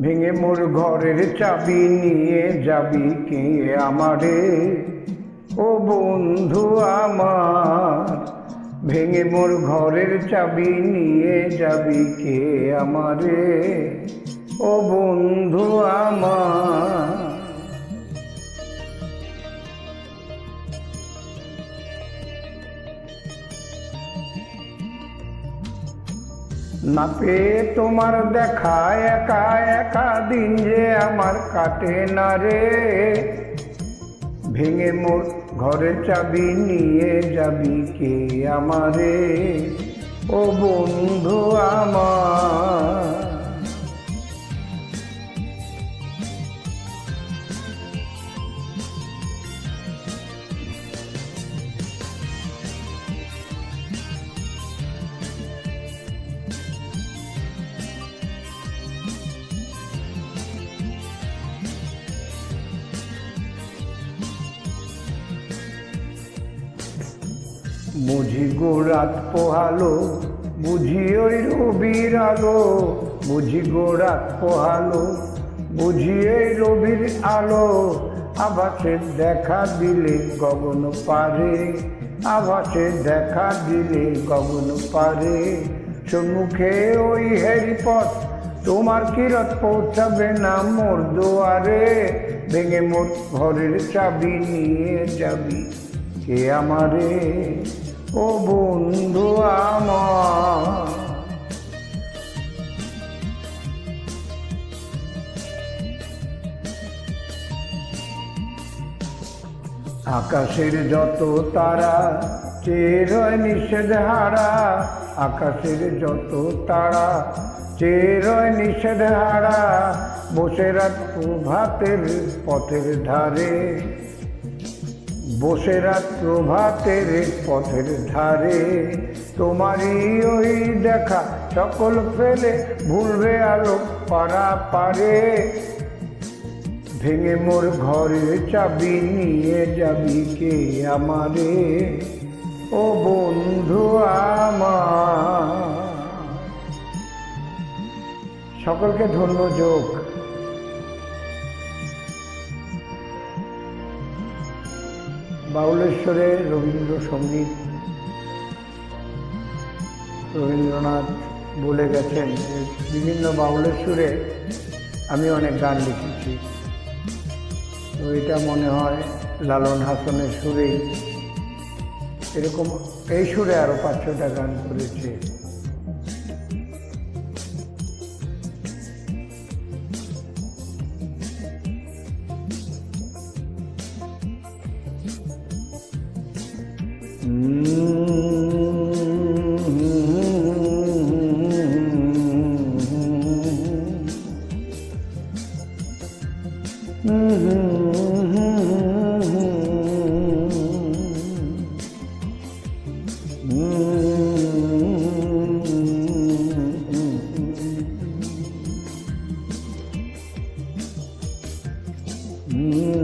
ভেঙে মোর ঘরের চাবি নিয়ে যাবি কে আমারে? ও বন্ধু আমার, ভেঙে মোর ঘরের চাবি নিয়ে যাবি কে আমারে? ও বন্ধু আমার না পেয়ে তোমার দেখা একা একা দিন যে আমার কাটে না রে। ভেঙে মোর ঘরে চাবি নিয়ে যাবি কে আমারে? ও বন্ধু আমার বুঝি গো রাত পোহালো বুঝি ওই রবির আলো বুঝি গো রাত পোহালো বুঝি এই রবির আলো, আভাসে দেখা দিলে গগন পারে, আভাসে দেখা দিলে গগন পারে। সম্মুখে ওই হেরিপথ, তোমার কিরত পৌঁছাবে না মোর দুয়ারে? ভেঙে মোট ঘরের চাবি নিয়ে যাবি। কে আমারে? ও বন্ধু আমার। আকাশের যত তারা চেরয় নিষেধ হারা। আকাশের যত তারা চেরয় নিষেধ হারা। বসে রাত প্রভাতের পথের ধারে। বসে রাত প্রভাতের পথের ধারে। তোমারই ওই দেখা সকল ফেলে ভুলবে আলো পারা পারে ভেঙে মোর ঘরে চাবি নিয়ে যাবি কে আমারে? ও বন্ধু আমার। সকলকে ধন্য যোগ। বাউলেশ্বরে রবীন্দ্রসঙ্গীত রবীন্দ্রনাথ বলে গেছেন যে বিভিন্ন বাউলেশ্বরে আমি অনেক গান লিখেছি। তো এটা মনে হয় লালন হাসনের সুরেই এরকম এই সুরে আরও পাঁচ ছটা গান করেছে। Mmm, mmm,